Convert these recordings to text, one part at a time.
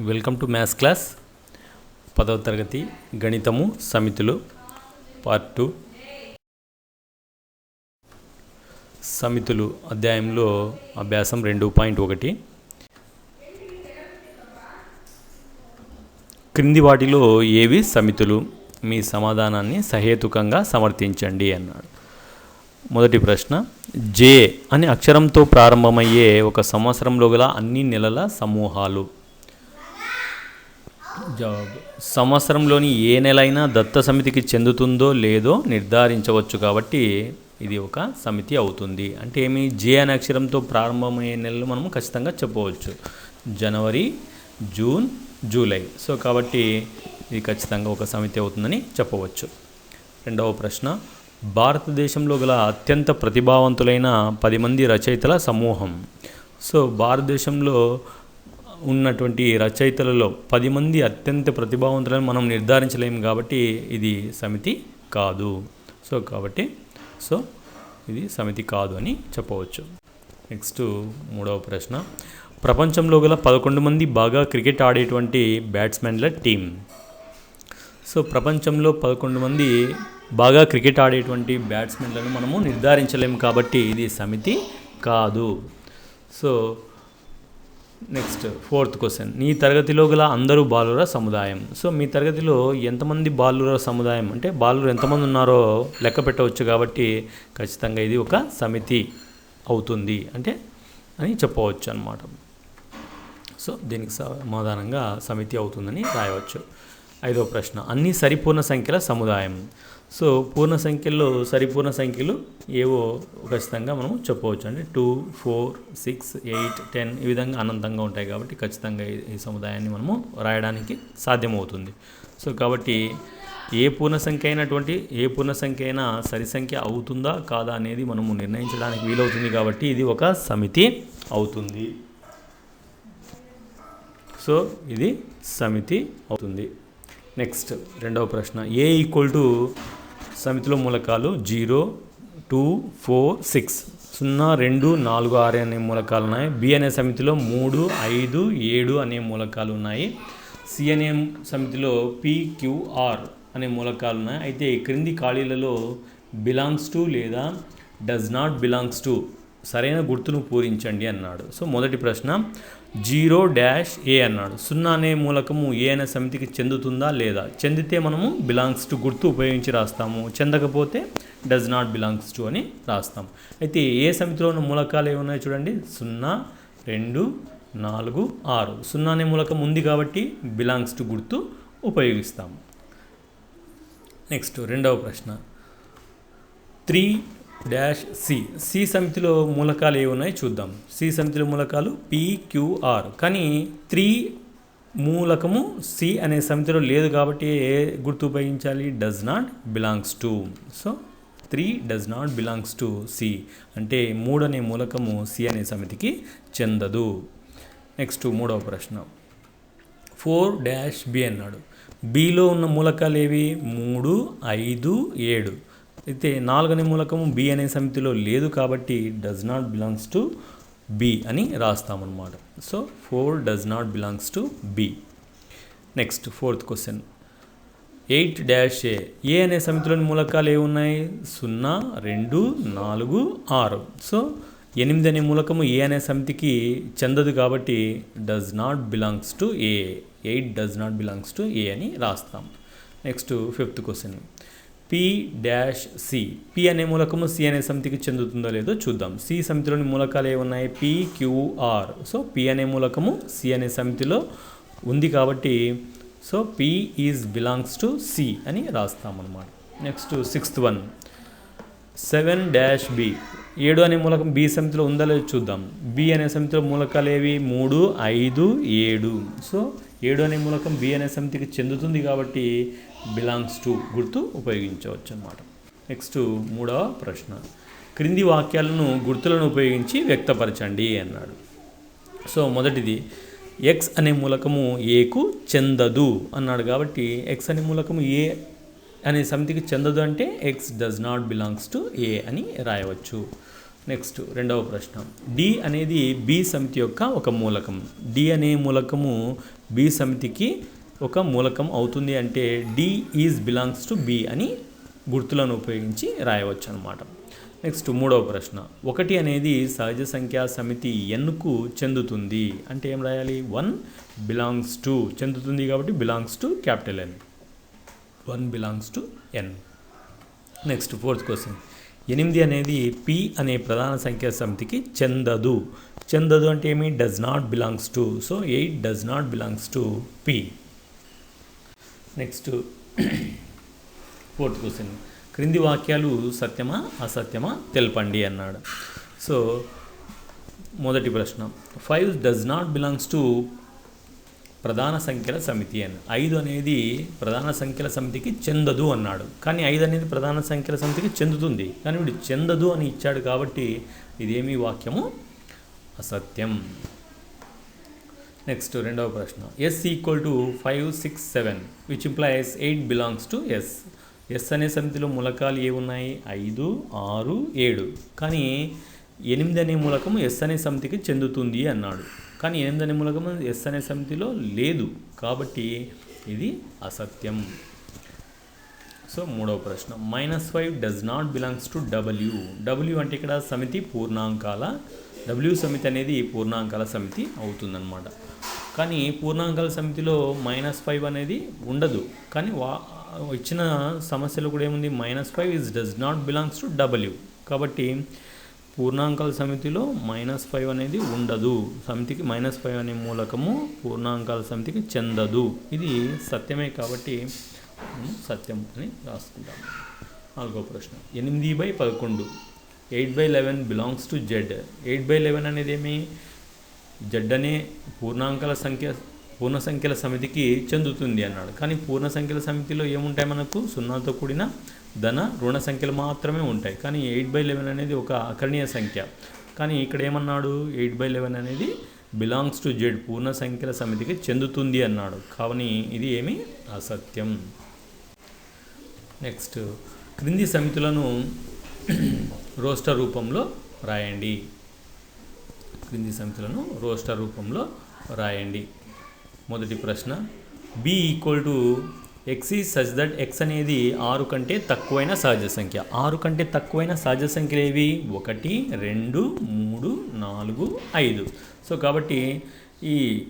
Welcome to maths class. పదవ తరగతి గణితము సమితులు part two సమితులు అధ్యాయంలో అభ్యాసం రెండు పాయింట్ ఒకటి. క్రింది వాటిలో ఏవి సమితులు? మీ సమాధానాన్ని సహేతుకంగా సమర్థించండి అన్నాడు. మొదటి ప్రశ్న జే అనే అక్షరంతో ప్రారంభమయ్యే ఒక సంవత్సరంలో గల అన్ని నెలల సమూహాలు. జాబ్. సంవత్సరంలోని ఏ నెలైనా దత్త సమితికి చెందుతుందో లేదో నిర్ధారించవచ్చు కాబట్టి ఇది ఒక సమితి అవుతుంది. అంటే ఏమి? జే అనే అక్షరంతో ప్రారంభమయ్యే నెలలు మనం ఖచ్చితంగా చెప్పవచ్చు. జనవరి జూన్ జూలై. సో కాబట్టి ఇది ఖచ్చితంగా ఒక సమితి అవుతుందని చెప్పవచ్చు. రెండవ ప్రశ్న. భారతదేశంలో గల అత్యంత ప్రతిభావంతులైన పది మంది రచయితల సమూహం. సో భారతదేశంలో ఉన్నటువంటి రచయితలలో పది మంది అత్యంత ప్రతిభావంతులను మనం నిర్ధారించలేము కాబట్టి ఇది సమితి కాదు. సో కాబట్టి సో ఇది సమితి కాదు అని చెప్పవచ్చు. నెక్స్ట్ మూడవ ప్రశ్న. ప్రపంచంలో గల పదకొండు మంది బాగా క్రికెట్ ఆడేటువంటి బ్యాట్స్మెన్ల టీం సో ప్రపంచంలో పదకొండు మంది బాగా క్రికెట్ ఆడేటువంటి బ్యాట్స్మెన్లను మనము నిర్ధారించలేము కాబట్టి ఇది సమితి కాదు. సో నెక్స్ట్ ఫోర్త్ క్వశ్చన్ నీ తరగతిలో గల అందరూ బాలుర సముదాయం. సో మీ తరగతిలో ఎంతమంది బాలుర సముదాయం? అంటే బాలురు ఎంతమంది ఉన్నారో లెక్క పెట్టవచ్చు కాబట్టి ఖచ్చితంగా ఇది ఒక సమితి అవుతుంది అంటే అని చెప్పవచ్చు అనమాట సో దీనికి సమాధానంగా సమితి అవుతుందని రాయవచ్చు. ఐదో ప్రశ్న. అన్ని సరిపూర్ణ సంఖ్యల సముదాయం. సో పూర్ణ సంఖ్యల్లో సరిపూర్ణ సంఖ్యలు ఏవో ఖచ్చితంగా మనం చెప్పవచ్చు అంటే two four six eight ten ఈ విధంగా అనంతంగా ఉంటాయి కాబట్టి ఖచ్చితంగా ఈ- ఈ సముదాయాన్ని మనము రాయడానికి సాధ్యమవుతుంది. సో కాబట్టి ఏ పూర్ణ సంఖ్య అయినటువంటి ఏ పూర్ణ సంఖ్య అయినా సరి సంఖ్య అవుతుందా కాదా అనేది మనము నిర్ణయించడానికి వీలవుతుంది కాబట్టి ఇది ఒక సమితి అవుతుంది. సో ఇది సమితి అవుతుంది. నెక్స్ట్ రెండవ ప్రశ్న ఏ ఈక్వల్ టు సమితిలో మూలకాలు జీరో టూ ఫోర్ సిక్స్. సున్నా రెండు నాలుగు ఆరు అనే మూలకాలు ఉన్నాయి. బి అనే సమితిలో మూడు ఐదు ఏడు అనే మూలకాలు ఉన్నాయి. సి అనే సమితిలో పిక్యూఆర్ అనే మూలకాలు ఉన్నాయి. అయితే క్రింది ఖాళీలలో బిలాంగ్స్ టు లేదా డస్ నాట్ బిలాంగ్స్ టు సరైన గుర్తును పూరించండి అన్నాడు. సో మొదటి ప్రశ్న జీరో డాష్ ఏ అన్నాడు. సున్నా అనే మూలకము ఏ అనే సమితికి చెందుతుందా లేదా? చెందితే మనము బిలాంగ్స్ టు గుర్తు ఉపయోగించి రాస్తాము. చెందకపోతే డస్ నాట్ బిలాంగ్స్ టు అని రాస్తాం. అయితే ఏ సమితిలో ఉన్న మూలకాలు ఏమున్నాయి చూడండి? సున్నా రెండు నాలుగు ఆరు. సున్నా అనే మూలకం ఉంది కాబట్టి బిలాంగ్స్ టు గుర్తు ఉపయోగిస్తాము. నెక్స్ట్ రెండవ ప్రశ్న. Three dash C. సి సమితిలో మూలకాలు ఏవి ఉన్నాయి చూద్దాం. సి సమితిలో మూలకాలు పిక్యూఆర్ కానీ త్రీ మూలకము సి అనే సమితిలో లేదు కాబట్టి ఏ గుర్తు ఉపయోగించాలి? Does not belongs to so three does not belongs to C అంటే మూడు అనే మూలకము సి అనే సమితికి చెందదు. నెక్స్ట్ మూడవ ప్రశ్న. ఫోర్ డాష్ బి అన్నాడు. బిలో ఉన్న మూలకాలు ఏవి? మూడు ఐదు ఏడు. అయితే నాలుగని మూలకము బి అనే సమితిలో లేదు కాబట్టి does not belongs to B అని రాస్తామన్నమాట. So four does not belongs to B next fourth question eight dash A A అనే సమితిలోని మూలకాలు ఏమున్నాయి సున్నా రెండు నాలుగు ఆరు. సో ఎనిమిది అనే మూలకము ఏ అనే సమితికి చెందదు కాబట్టి does not belongs to A eight does not belongs to A అని రాస్తాం. Next fifth question P dash C P అనే మూలకము సి అనే సమితికి చెందుతుందో లేదో చూద్దాం. సి సమితిలోని మూలకాలు ఏమున్నాయి? పి క్యూఆర్ సో పి అనే మూలకము సి అనే సమితిలో ఉంది కాబట్టి so P is belongs to C అని రాస్తామన్నమాట. Next sixth one seven dash B ఏడు అనే మూలకం బి సమితిలో ఉందా లేదో చూద్దాం. బి అనే సమితిలో మూలకాలు ఏవి? మూడు ఐదు ఏడు. సో ఏడు అనే మూలకం బి అనే సమితికి చెందుతుంది కాబట్టి బిలాంగ్స్ టు గుర్తు ఉపయోగించవచ్చు అన్నమాట నెక్స్ట్ మూడవ ప్రశ్న. క్రింది వాక్యాలను గుర్తులను ఉపయోగించి వ్యక్తపరచండి అన్నాడు. సో మొదటిది ఎక్స్ అనే మూలకము ఏకు చెందదు అన్నాడు కాబట్టి ఎక్స్ అనే మూలకము ఏ అనే సమితికి చెందదు అంటే X does not belongs to A అని రాయవచ్చు. నెక్స్ట్ రెండవ ప్రశ్న. డి అనేది బి సమితి యొక్క ఒక మూలకం. డి అనే మూలకము బి సమితికి ఒక మూలకం అవుతుంది అంటే D is belongs to B అని గుర్తులను ఉపయోగించి రాయవచ్చు అనమాట నెక్స్ట్ మూడవ ప్రశ్న. ఒకటి అనేది సహజ సంఖ్యా సమితి ఎన్కు చెందుతుంది. అంటే ఏం రాయాలి? వన్ బిలాంగ్స్ టు చెందుతుంది కాబట్టి belongs to capital N one belongs to N next fourth question. ఎనిమిది అనేది పి అనే ప్రధాన సంఖ్యా సమితికి చెందదు. చెందదు అంటే ఏమి? Does not belongs to so eight does not belongs to P next fourth question క్రింది వాక్యాలు సత్యమా అసత్యమా? తెలపండి అన్నాడు. సో మొదటి ప్రశ్న. Five does not belongs to ప్రధాన సంఖ్యల సమితి అని. ఐదు అనేది ప్రధాన సంఖ్యల సమితికి చెందదు అన్నాడు. కానీ ఐదు అనేది ప్రధాన సంఖ్యల సమితికి చెందుతుంది. కానీ వీడు చెందదు అని ఇచ్చాడు కాబట్టి ఇదేమీ వాక్యము అసత్యం. నెక్స్ట్ రెండవ ప్రశ్న. S equal to five six seven which implies eight belongs to S S అనే సమితిలో మూలకాలు ఏమున్నాయి? ఐదు ఆరు ఏడు. కానీ ఎనిమిది అనే మూలకం ఎస్ అనే సమితికి చెందుతుంది అన్నాడు. కానీ ఎనిమిది అనే మూలకం ఎస్ అనే సమితిలో లేదు. కాబట్టి ఇది అసత్యం. సో మూడవ ప్రశ్న. Minus five does not belongs to W W అంటే ఇక్కడ సమితి పూర్ణాంకాల డబ్ల్యూ సమితి అనేది పూర్ణాంకాల సమితి అవుతుందన్నమాట. కానీ పూర్ణాంకాల సమితిలో మైనస్ ఫైవ్ అనేది ఉండదు. కానీ వా ఇచ్చిన సమస్యలో కూడా ఏముంది? Minus five is does not belongs to W కాబట్టి పూర్ణాంకాల సమితిలో మైనస్ ఫైవ్ అనేది ఉండదు. సమితికి మైనస్ ఫైవ్ అనే మూలకము పూర్ణాంకాల సమితికి చెందదు. ఇది సత్యమే కాబట్టి సత్యం అని రాసుకుంటాం నాలుగో ప్రశ్న. ఎనిమిది బై పదకొండు. Eight by eleven belongs to Z. Eight by eleven అనేది ఏమి? జెడ్ అనే పూర్ణాంకాల సంఖ్య పూర్ణ సంఖ్యల సమితికి చెందుతుంది అన్నాడు. కానీ పూర్ణ సంఖ్యల సమితిలో ఏముంటాయి మనకు? సున్నాతో కూడిన ధన రుణ సంఖ్యలు మాత్రమే ఉంటాయి. కానీ ఎయిట్ బై లెవెన్ అనేది ఒక అకరణీయ సంఖ్య. కానీ ఇక్కడ ఏమన్నాడు? ఎయిట్ బై లెవెన్ అనేది బిలాంగ్స్ టు జెడ్ పూర్ణ సంఖ్యల సమితికి చెందుతుంది అన్నాడు. కావని ఇది ఏమి? అసత్యం. నెక్స్ట్. క్రింది సమితులను రోస్టర్ రూపంలో రాయండి. క్రింది సమితులను రోస్టర్ రూపంలో రాయండి. మొదటి ప్రశ్న బి ఈక్వల్ టు ఎక్స్ ఈ సచ్ దట్ ఎక్స్ అనేది ఆరు కంటే తక్కువైన సహజ సంఖ్య. ఆరు కంటే తక్కువైన సహజ సంఖ్యలు ఏవి? ఒకటి రెండు మూడు నాలుగు ఐదు. సో కాబట్టి ఈ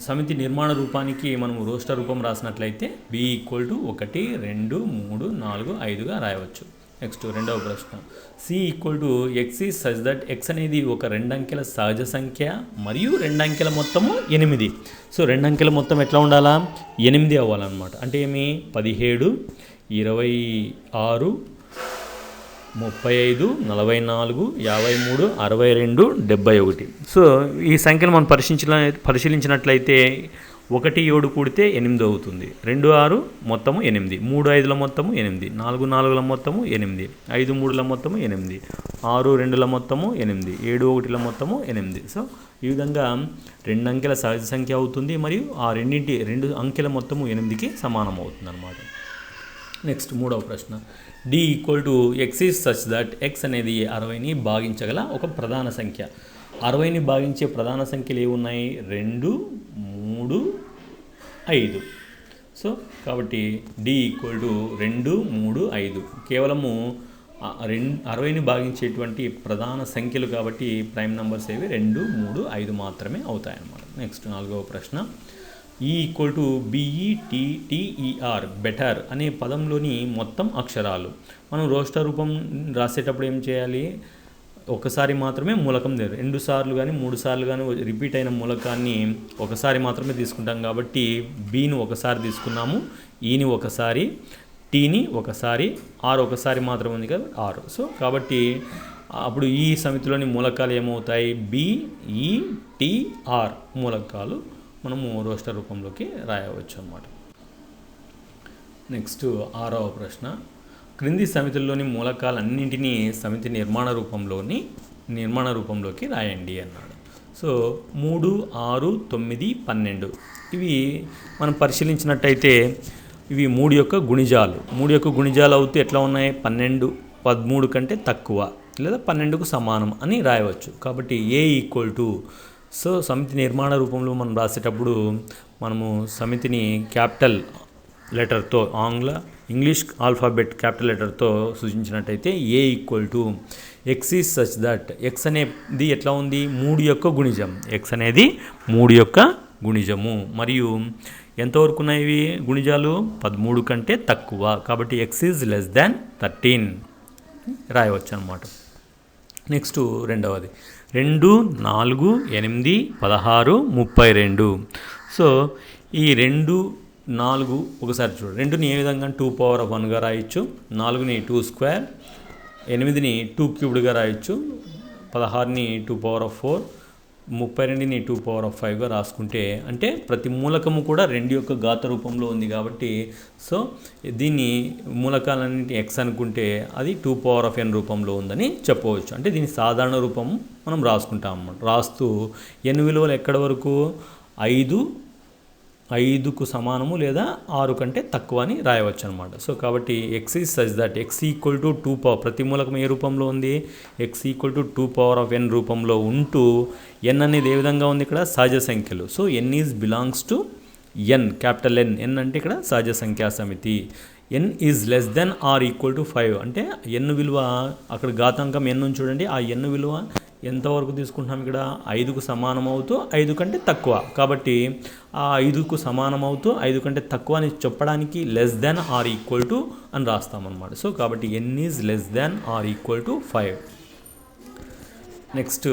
సమితి నిర్మాణ రూపానికి మనం రోస్టర్ రూపం రాసినట్లయితే బి ఈక్వల్ టు ఒకటి రెండు మూడు నాలుగు ఐదుగా రాయవచ్చు. నెక్స్ట్ రెండవ ప్రశ్న. C equal to X is such that X అనేది ఒక రెండంకెల సహజ సంఖ్య మరియు రెండంకెల మొత్తము ఎనిమిది. సో రెండంకెల మొత్తం ఎట్లా ఉండాలా? ఎనిమిది అవ్వాలన్నమాట. అంటే ఏమి? పదిహేడు ఇరవై ఆరు ముప్పై ఐదు నలభై నాలుగు యాభై మూడు అరవై రెండు డెబ్బై ఒకటి. సో ఈ సంఖ్యను మనం పరిశీలించిన పరిశీలించినట్లయితే ఒకటి ఏడు కూడితే ఎనిమిది అవుతుంది. రెండు ఆరు మొత్తము ఎనిమిది. మూడు ఐదుల మొత్తము ఎనిమిది. నాలుగు నాలుగుల మొత్తము ఎనిమిది. ఐదు మూడుల మొత్తము ఎనిమిది. ఆరు రెండుల మొత్తము ఎనిమిది. ఏడు ఒకటిల మొత్తము ఎనిమిది. సో ఈ విధంగా రెండు అంకెల సహజ సంఖ్య అవుతుంది మరియు ఆ రెండింటి రెండు అంకెల మొత్తము ఎనిమిదికి సమానం అవుతుంది అన్నమాట నెక్స్ట్ మూడవ ప్రశ్న. D equal to X is such that X అనేది అరవైని భాగించగల ఒక ప్రధాన సంఖ్య. అరవైని భాగించే ప్రధాన సంఖ్యలు ఏమున్నాయి? రెండు మూడు ఐదు. సో కాబట్టి డి ఈక్వల్ టు రెండు మూడు ఐదు. కేవలము రెండు అరవైని భాగించేటువంటి ప్రధాన సంఖ్యలు కాబట్టి ప్రైమ్ నెంబర్స్ ఏవి? రెండు మూడు ఐదు మాత్రమే అవుతాయి అన్నమాట నెక్స్ట్ నాలుగవ ప్రశ్న. ఈ ఈక్వల్ టు బిఈటిటిఈఆర్ బెటర్ అనే పదంలోని మొత్తం అక్షరాలు. మనం రోస్టర్ రూపం రాసేటప్పుడు ఏం చేయాలి? ఒకసారి మాత్రమే మూలకం లేదు. రెండు సార్లు కానీ మూడు సార్లు కానీ రిపీట్ అయిన మూలకాన్ని ఒకసారి మాత్రమే తీసుకుంటాం కాబట్టి బీని ఒకసారి తీసుకున్నాము ఈని ఒకసారి టీని ఒకసారి ఆరు ఒకసారి మాత్రమే ఉంది కదా ఆరు సో కాబట్టి అప్పుడు ఈ సమితిలోని మూలకాలు ఏమవుతాయి? బి ఈ టి ఆర్ మూలకాలు మనము రోస్టర్ రూపంలోకి రాయవచ్చు అన్నమాట నెక్స్ట్ ఆరవ ప్రశ్న. క్రింది సమితుల్లోని మూలకాలన్నింటినీ సమితి నిర్మాణ రూపంలోని నిర్మాణ రూపంలోకి రాయండి అన్నాడు. సో మూడు ఆరు తొమ్మిది పన్నెండు. ఇవి మనం పరిశీలించినట్టయితే ఇవి మూడు యొక్క గుణిజాలు. మూడు యొక్క గుణిజాలు అవుతూ ఎట్లా ఉన్నాయి? పన్నెండు పదమూడు కంటే తక్కువ లేదా పన్నెండుకు సమానం అని రాయవచ్చు. కాబట్టి ఏ ఈక్వల్ టు సో సమితి నిర్మాణ రూపంలో మనం రాసేటప్పుడు మనము సమితిని క్యాపిటల్ లెటర్తో ఆంగ్ల ఇంగ్లీష్ ఆల్ఫాబెట్ క్యాపిటల్ లెటర్తో సూచించినట్టయితే A equal to X is such that X అనేది ఎట్లా ఉంది? మూడు యొక్క గుణిజం. ఎక్స్ అనేది మూడు యొక్క గుణిజము. మరియు ఎంతవరకు ఉన్నాయి గుణిజాలు? పదమూడు కంటే తక్కువ. కాబట్టి X is less than thirteen రాయవచ్చు అనమాట నెక్స్ట్ రెండవది. రెండు నాలుగు ఎనిమిది పదహారు ముప్పై రెండు. సో ఈ రెండు నాలుగు ఒకసారి చూడు. రెండుని ఏ విధంగా టూ పవర్ ఆఫ్ వన్గా రాయొచ్చు? నాలుగుని టూ స్క్వేర్ ఎనిమిదిని టూ క్యూబ్డ్గా రాయొచ్చు. పదహారుని టూ పవర్ ఆఫ్ ఫోర్ ముప్పై రెండుని టూ పవర్ ఆఫ్ ఫైవ్గా రాసుకుంటే అంటే ప్రతి మూలకము కూడా రెండు యొక్క ఘాత రూపంలో ఉంది కాబట్టి సో దీన్ని మూలకాలన్నింటి ఎక్స్ అనుకుంటే అది టూ పవర్ ఆఫ్ ఎన్ రూపంలో ఉందని చెప్పవచ్చు. అంటే దీని సాధారణ రూపం మనం రాసుకుంటాం అన్నమాట. రాస్తూ ఎన్ విలువలు ఎక్కడి వరకు? ఐదు ఐదుకు సమానము లేదా ఆరు కంటే తక్కువ అని రాయవచ్చు అనమాట సో కాబట్టి X is such that X equal to two power ప్రతి మూలకం ఏ రూపంలో ఉంది? X equal to two power of N రూపంలో ఉంటూ ఎన్ అనేది ఏ విధంగా ఉంది ఇక్కడ? సహజ సంఖ్యలు. So N is belongs to N capital N N అంటే ఇక్కడ సహజ సంఖ్యా సమితి N is less than or equal to five అంటే ఎన్ విలువ అక్కడ ఘాతాంకం ఎన్ చూడండి. ఆ ఎన్ విలువ ఎంతవరకు తీసుకుంటున్నాం ఇక్కడ? ఐదుకు సమానం అవుతూ ఐదు కంటే తక్కువ. కాబట్టి ఆ ఐదుకు సమానం అవుతూ ఐదు కంటే తక్కువ అని చెప్పడానికి less than or equal to అని రాస్తామన్నమాట. సో కాబట్టి N is less than or equal to five next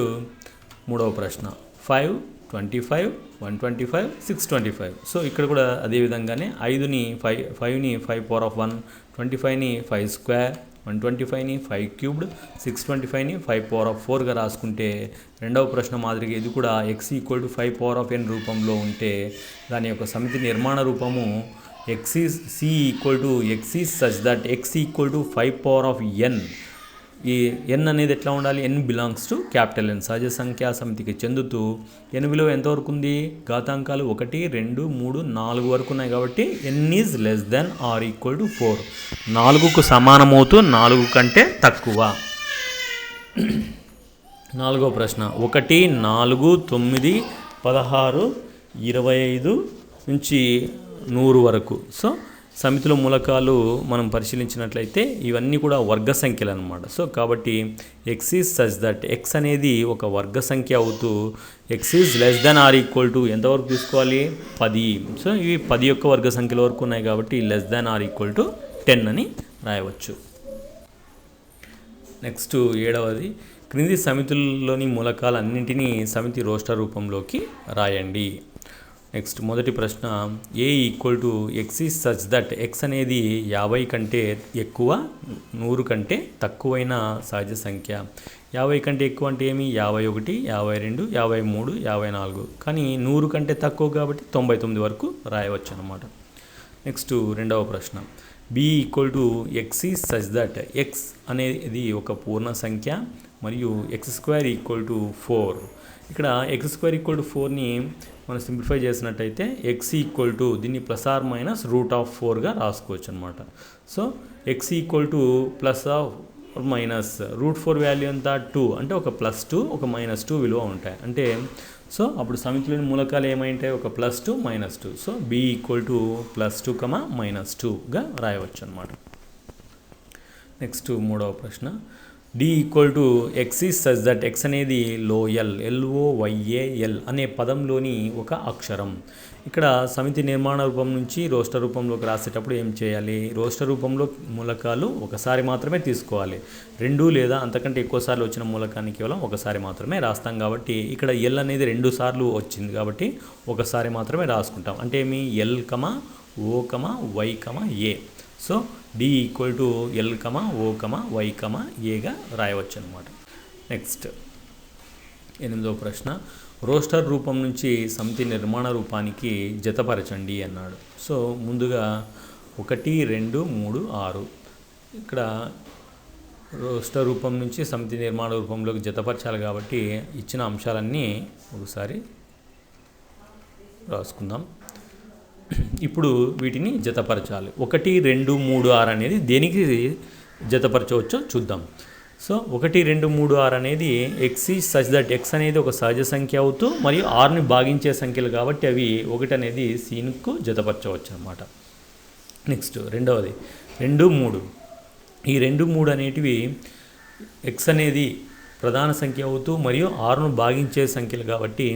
మూడవ ప్రశ్న. Five twenty five one twenty five six twenty five so ఇక్కడ కూడా అదే విధంగానే ఐదుని five ఫైవ్ని five power of one twenty ఫైవ్ని five square one twenty ఫైవ్ని ఫైవ్ క్యూబ్డ్ సిక్స్ ట్వంటీ ఫైవ్ని five power of ఫోర్గా రాసుకుంటే రెండవ ప్రశ్న మాదిరిగా ఇది కూడా X equal to five power of N రూపంలో ఉంటే దాని యొక్క సమితి నిర్మాణ రూపము x is C equal to x is such that X equal to five power of N. ఈ ఎన్ అనేది ఎట్లా ఉండాలి? N belongs to capital N సహజ సంఖ్యా సమితికి చెందుతూ ఎన్ విలువ ఎంతవరకు ఉంది? ఘాతాంకాలు ఒకటి రెండు మూడు నాలుగు వరకు ఉన్నాయి కాబట్టి N is less than or equal to four నాలుగుకు సమానమవుతూ నాలుగు కంటే తక్కువ. నాలుగో ప్రశ్న. ఒకటి నాలుగు తొమ్మిది పదహారు ఇరవై ఐదు నుంచి నూరు వరకు. సో సమితిలో మూలకాలు మనం పరిశీలించినట్లయితే ఇవన్నీ కూడా వర్గ సంఖ్యలు అనమాట సో కాబట్టి X is such that X అనేది ఒక వర్గ సంఖ్య అవుతూ X is less than or equal to ఎంతవరకు తీసుకోవాలి? పది. సో ఇవి పది యొక్క వర్గ సంఖ్యల వరకు ఉన్నాయి కాబట్టి less than or equal to ten అని రాయవచ్చు. నెక్స్ట్ ఏడవది. క్రింది సమితుల్లోని మూలకాలన్నింటినీ సమితి రోస్టర్ రూపంలోకి రాయండి. నెక్స్ట్ మొదటి ప్రశ్న A equal to X is such that X అనేది యాభై కంటే ఎక్కువ నూరు కంటే తక్కువైన సహజ సంఖ్య. యాభై కంటే ఎక్కువ అంటే ఏమి? యాభై ఒకటి యాభై రెండు యాభై మూడు యాభై నాలుగు. కానీ నూరు కంటే తక్కువ కాబట్టి తొంభై తొమ్మిది వరకు రాయవచ్చు అన్నమాట. నెక్స్ట్ రెండవ ప్రశ్న B equal to X is such that X అనేది ఒక పూర్ణ సంఖ్య మరియు X square equal to four ఇక్కడ ఎక్స్ స్క్వేర్ ఈక్వల్ టు ఫోర్ని మనం సింప్లిఫై చేసినట్టయితే ఎక్స్ ఈక్వల్ టు దీన్ని plus or minus root of ఫోర్గా రాసుకోవచ్చు అనమాట so X equal to plus of minus root four value అంతా టూ అంటే ఒక ప్లస్ టూ ఒక మైనస్ టూ విలువ ఉంటాయి. అంటే సో అప్పుడు సమితిలోని మూలకాలు ఏమైంటాయి? ఒక plus two minus two so B equal to plus two comma minus టూగా రాయవచ్చు అనమాట నెక్స్ట్ మూడవ ప్రశ్న. D equal to X is such that X అనేది లోయల్ ఎల్ఓ వైఏఎల్ అనే పదంలోని ఒక అక్షరం. ఇక్కడ సమితి నిర్మాణ రూపం నుంచి రోస్టర్ రూపంలోకి రాసేటప్పుడు ఏం చేయాలి? రోస్టర్ రూపంలో మూలకాలు ఒకసారి మాత్రమే తీసుకోవాలి. రెండు లేదా అంతకంటే ఎక్కువసార్లు వచ్చిన మూలకాన్ని కేవలం ఒకసారి మాత్రమే రాస్తాం కాబట్టి ఇక్కడ ఎల్ అనేది రెండు సార్లు వచ్చింది కాబట్టి ఒకసారి మాత్రమే రాసుకుంటాం. అంటే మీ L comma O comma Y comma A so D equal to L comma O comma Y comma ఏగా రాయవచ్చు అనమాట నెక్స్ట్ ఎనిమిదో ప్రశ్న. రోస్టర్ రూపం నుంచి సమితి నిర్మాణ రూపానికి జతపరచండి అన్నాడు. సో ముందుగా ఒకటి రెండు మూడు ఆరు. ఇక్కడ రోస్టర్ రూపం నుంచి సమితి నిర్మాణ రూపంలోకి జతపరచాలి కాబట్టి ఇచ్చిన అంశాలన్నీ ఒకసారి రాసుకుందాం. ఇప్పుడు వీటిని జతపరచాలి. ఒకటి రెండు మూడు ఆరు అనేది దేనికి జతపరచవచ్చో చూద్దాం. సో ఒకటి రెండు మూడు ఆరు అనేది ఎక్స్ ఈ సచ్ దట్ ఎక్స్ అనేది ఒక సహజ సంఖ్య అవుతూ మరియు ఆరుని భాగించే సంఖ్యలు కాబట్టి అవి ఒకటి అనేది సీన్కు జతపరచవచ్చు అనమాట నెక్స్ట్ రెండవది రెండు మూడు. ఈ రెండు మూడు అనేటివి ఎక్స్ అనేది ప్రధాన సంఖ్య అవుతూ మరియు ఆరును భాగించే సంఖ్యలు కాబట్టి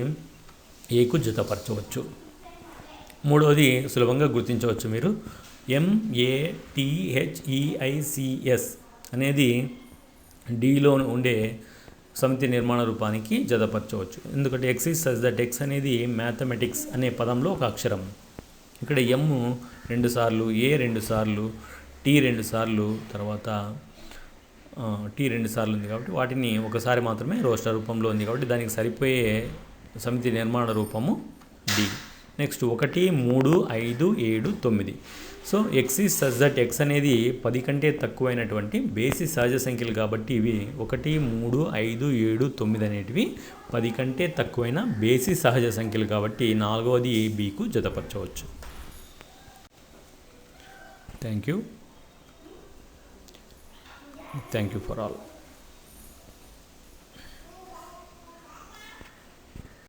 ఏకు జతపరచవచ్చు. మూడవది సులభంగా గుర్తించవచ్చు మీరు. ఎంఏటిహెచ్ఈఐసిఎస్ అనేది డీలో ఉండే సమితి నిర్మాణ రూపానికి జతపరచవచ్చు. ఎందుకంటే X is such that X అనేది మ్యాథమెటిక్స్ అనే పదంలో ఒక అక్షరం. ఇక్కడ ఎమ్ రెండు సార్లు ఏ రెండు సార్లు టీ రెండు సార్లు తర్వాత టీ రెండు సార్లు ఉంది కాబట్టి వాటిని ఒకసారి మాత్రమే రోస్టర్ రూపంలో ఉంది కాబట్టి దానికి సరిపోయే సమితి నిర్మాణ రూపము డి నెక్స్ట్ ఒకటి మూడు ఐదు ఏడు తొమ్మిది. So X is such that X అనేది పది కంటే తక్కువైనటువంటి బేసి సహజ సంఖ్యలు కాబట్టి ఇవి ఒకటి మూడు ఐదు ఏడు తొమ్మిది అనేటివి పది కంటే తక్కువైన బేసి సహజ సంఖ్యలు కాబట్టి నాలుగవది బీకు జతపరచవచ్చు. Thank you thank you for all